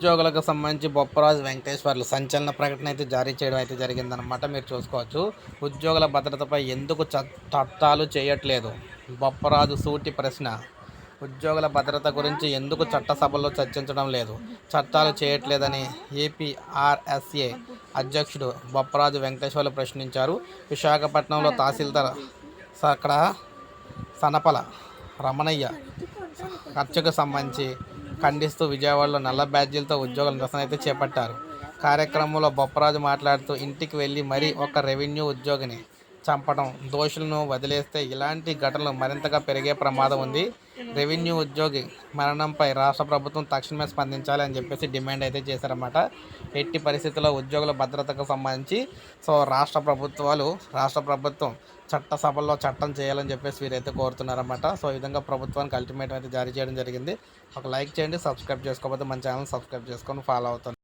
ఉద్యోగులకు సంబంధించి బొప్పరాజు వెంకటేశ్వర్లు సంచలన ప్రకటన అయితే జారీ చేయడం అయితే జరిగిందనమాట మీరు చూసుకోవచ్చు. ఉద్యోగుల భద్రతపై ఎందుకు చట్టాలు చేయట్లేదు? బొప్పరాజు సూటి ప్రశ్న. ఉద్యోగుల భద్రత గురించి ఎందుకు చట్టసభల్లో చర్చించడం లేదు? చట్టాలు చేయట్లేదని ఏపీఆర్ఎస్ఏ అధ్యక్షుడు బొప్పరాజు వెంకటేశ్వర్లు ప్రశ్నించారు. విశాఖపట్నంలో తహసీల్దార్ అక్కడ సనపల రమణయ్య ఖర్చుకు సంబంధించి ఖండిస్తూ విజయవాడలో నల్ల బ్యాడ్జీలతో ఉద్యోగుల నిరసన అయితే చేపట్టారు. కార్యక్రమంలో బొప్పరాజు మాట్లాడుతూ ఇంటికి వెళ్ళి మరీ ఒక రెవెన్యూ ఉద్యోగిని చంపడం దోషులను వదిలేస్తే ఇలాంటి ఘటనలు మరింతగా పెరిగే ప్రమాదం ఉంది. రెవెన్యూ ఉద్యోగి మరణంపై రాష్ట్ర ప్రభుత్వం తక్షణమే స్పందించాలి అని చెప్పేసి డిమాండ్ అయితే చేశారన్నమాట. ఎట్టి పరిస్థితుల్లో ఉద్యోగుల భద్రతకు సంబంధించి సో రాష్ట్ర ప్రభుత్వాలు రాష్ట్ర ప్రభుత్వం చట్టసభల్లో చట్టం చేయాలని చెప్పేసి వీరైతే కోరుతున్నారన్నమాట. సో ఈ విధంగా ప్రభుత్వానికి అల్టిమేట్ అయితే జారీ చేయడం జరిగింది. ఒక లైక్ చేయండి సబ్స్క్రైబ్ చేసుకోకపోతే మన ఛానల్ సబ్స్క్రైబ్ చేసుకొని ఫాలో అవుతాను